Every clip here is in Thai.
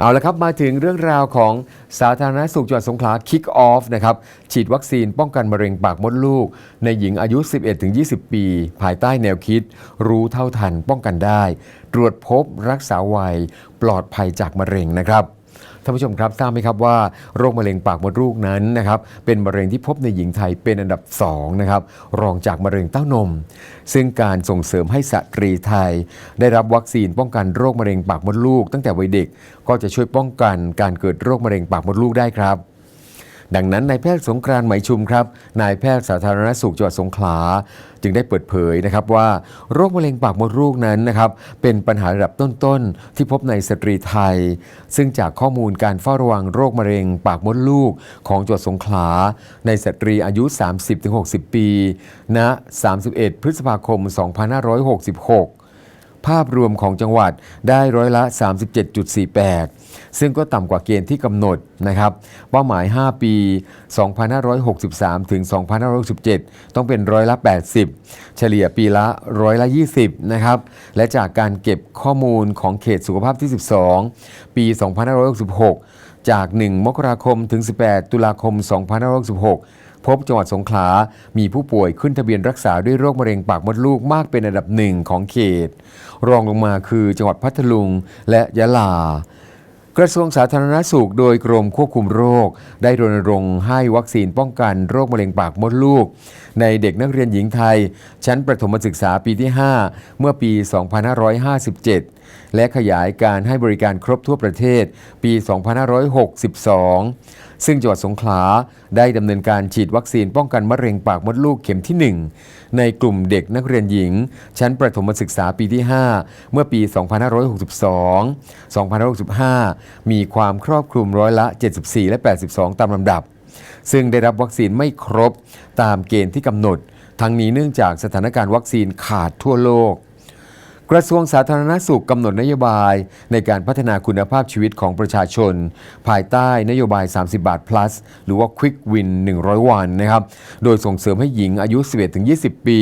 เอาละครับ มาถึงเรื่องราวของสาธารณสุขจังหวัดสงขลา Kick Off นะครับ ฉีดวัคซีนป้องกันมะเร็งปากมดลูก ในหญิงอายุ 11-20 ปี ภายใต้แนวคิด รู้เท่าทันป้องกันได้ ตรวจพบรักษาไวปลอดภัยจากมะเร็งนะครับ ท่านผู้ชมครับทราบไหมครับว่าโรคมะเร็งปากมดลูกนั้นนะครับเป็นมะเร็งที่พบในหญิงไทยเป็นอันดับ2นะครับรองจากมะเร็งเต้านม ซึ่งการส่งเสริมให้สตรีไทย ได้รับวัคซีนป้องกันโรคมะเร็งปากมดลูก ตั้งแต่วัยเด็กก็จะช่วยป้องกันการเกิดโรคมะเร็งปากมดลูกได้ครับ ดังนั้นนายแพทย์สงกรานต์ไหมชุมครับนายแพทย์สาธารณสุขจังหวัดสงขลา จึงได้เปิดเผยนะครับว่าโรคมะเร็งปากมดลูกนั้นนะครับเป็นปัญหาระดับต้นๆ ที่พบในสตรีไทย ซึ่งจากข้อมูลการเฝ้าระวังโรคมะเร็งปากมดลูกของจังหวัดสงขลา ในสตรีอายุ 30-60 ปีณ31 พฤษภาคม 2566 ภาพรวมของจังหวัดได้ร้อยละ 37.48 ซึ่งก็ต่ำกว่าเกณฑ์ที่กำหนดนะครับ เป้าหมาย 5 ปี 2563 ถึง 2567 ต้องเป็นร้อยละ 80 เฉลี่ยปีละร้อยละ 20 นะครับ และจากการเก็บข้อมูลของเขตสุขภาพที่ 12 ปี 2566 จาก 1 มกราคม ถึง 18 ตุลาคม 2566 พบจังหวัดสงขลา มีผู้ป่วยขึ้นทะเบียนรักษาด้วยโรคมะเร็งปากมดลูกมากเป็นอันดับหนึ่งของเขต รองลงมาคือจังหวัดพัทลุงและยะลา กระทรวงสาธารณสุขโดยกรมควบคุมโรค ได้รณรงค์ให้วัคซีนป้องกันโรคมะเร็งปากมดลูก ในเด็กนักเรียนหญิงไทย ชั้นประถมศึกษาปีที่ 5 เมื่อปี 2557และขยายการให้บริการครบทั่วประเทศปี 2562 ซึ่งจังหวัดสงขลาได้ดำเนินการฉีดวัคซีนป้องกันมะเร็งปากมดลูกเข็มที่ 1 ในกลุ่มเด็กนักเรียนหญิง ชั้นประถมศึกษาปีที่ 5 เมื่อปี 2562 2565 มีความครอบคลุมร้อยละ 74 และ 82 ตามลำดับ ซึ่งได้รับวัคซีนไม่ครบตามเกณฑ์ที่กำหนด ทั้งนี้เนื่องจากสถานการณ์วัคซีนขาดทั่วโลก กระทรวงสาธารณสุขกำหนดนโยบายในการพัฒนาคุณภาพชีวิตของประชาชน ภายใต้นโยบาย 30 บาท plus หรือว่า Quick Win 100 วันนะครับ โดยส่งเสริมให้หญิงอายุ 11-20 ปี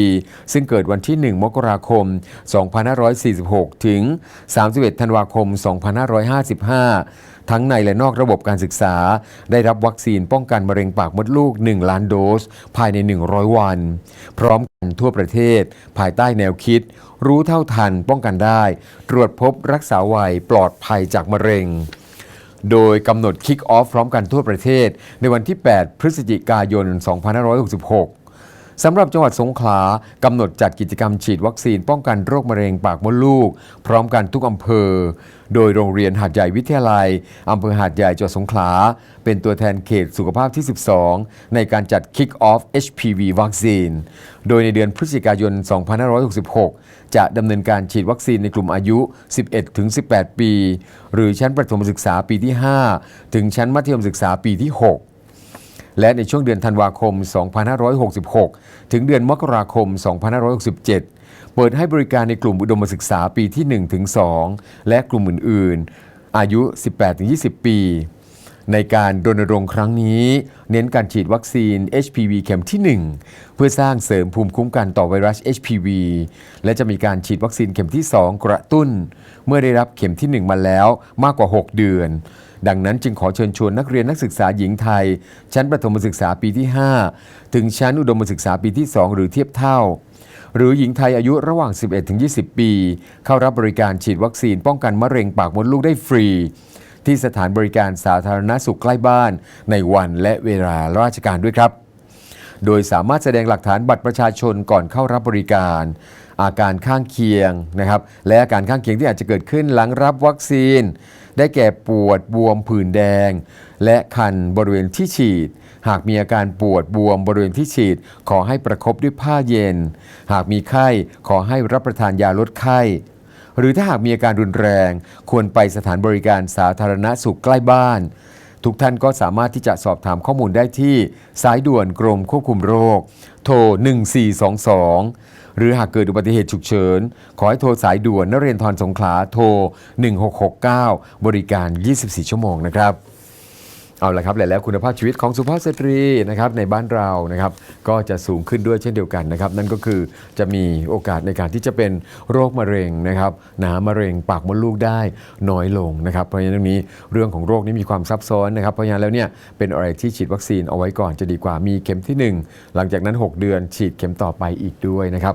ซึ่งเกิดวันที่ 1 มกราคม 2546 ถึง 31 ธันวาคม 2555 ทั้งในและนอกระบบการศึกษา ได้รับวัคซีนป้องกันมะเร็งปากมดลูก 1 ล้านโดส ภายใน 100 วัน พร้อมกันทั่วประเทศ ภายใต้แนวคิด รู้เท่าทันป้องกันได้ ตรวจพบรักษาไวปลอดภัยจากมะเร็งโดยกำหนดคิกออฟพร้อมกันทั่วประเทศ ในวันที่ 8 พฤศจิกายน 2566 สำหรับจังหวัดสงขลากำหนดจัดกิจกรรมฉีดวัคซีนป้องกันโรคมะเร็งปากมดลูก พร้อมกันทุกอำเภอ โดยโรงเรียนหาดใหญ่วิทยาลัยอำเภอหาดใหญ่จังหวัดสงขลา เป็นตัวแทนเขตสุขภาพที่ 12 ในการจัด Kick Off HPV วัคซีน โดยในเดือนพฤศจิกายน 2566 จะดำเนินการฉีดวัคซีนในกลุ่มอายุ 11-18 ปี หรือชั้นประถมศึกษาปีที่ 5 ถึงชั้นมัธยมศึกษาปีที่ 6และในช่วงเดือนธันวาคม 2566 ถึงเดือนมกราคม 2567 เปิดให้บริการในกลุ่มอุดมศึกษาปีที่1ถึง2และกลุ่มอื่น ๆ อายุ 18-20 ปี ในการรณรงค์ครั้งนี้ เน้นการฉีดวัคซีน HPV เข็มที่ 1 เพื่อสร้างเสริมภูมิคุ้มกันต่อไวรัส HPV และจะมีการฉีดวัคซีนเข็มที่ 2 กระตุ้น เมื่อได้รับเข็มที่ 1 มาแล้วมากกว่า 6 เดือนดังนั้นจึงขอเชิญชวนนักเรียนนักศึกษาหญิงไทย ชั้นประถมศึกษาปีที่ 5 ถึงชั้นอุดมศึกษาปีที่ 2 หรือเทียบเท่า หรือหญิงไทยอายุระหว่าง 11-20 ปี เข้ารับบริการฉีดวัคซีนป้องกันมะเร็งปากมดลูกได้ฟรี ที่สถานบริการสาธารณสุขใกล้บ้านในวันและเวลาราชการด้วยครับ โดยสามารถแสดงหลักฐานบัตรประชาชนก่อนเข้ารับบริการ อาการข้างเคียงนะครับและอาการข้างเคียงที่อาจจะเกิดขึ้นหลังรับวัคซีน ได้แก่ปวดบวมผื่นแดง และคันบริเวณที่ฉีด หากมีอาการปวดบวมบริเวณที่ฉีด ขอให้ประคบด้วยผ้าเย็น หากมีไข้ขอให้รับประทานยาลดไข้หรือถ้าหากมีอาการรุนแรง ควรไปสถานบริการสาธารณสุขใกล้บ้าน ทุกท่านก็สามารถที่จะสอบถามข้อมูลได้ที่ สายด่วนกรมควบคุมโรค โทร 1422 หรือหากเกิดอุบัติเหตุฉุกเฉิน ขอให้โทรสายด่วนนเรนทรสงขลาโทร 1669 บริการ 24 ชั่วโมงนะครับ เอาละครับและแล้วคุณภาพชีวิตของสุภาพสตรีนะครับในบ้านเรานะครับก็จะสูงขึ้นด้วยเช่นเดียวกันนะครับนั่นก็คือจะมีโอกาสในการที่จะเป็นโรคมะเร็งนะครับหนามะเร็งปากมดลูกได้น้อยลงนะครับเพราะฉะนั้นตรงนี้เรื่องของโรคนี้มีความซับซ้อนนะครับเพราะฉะนั้นแล้วเนี่ยเป็นอะไรที่ฉีดวัคซีนเอาไว้ก่อนจะดีกว่ามีเข็มที่หนึ่งหลังจากนั้น 6 เดือนฉีดเข็มต่อไปอีกด้วยนะครับ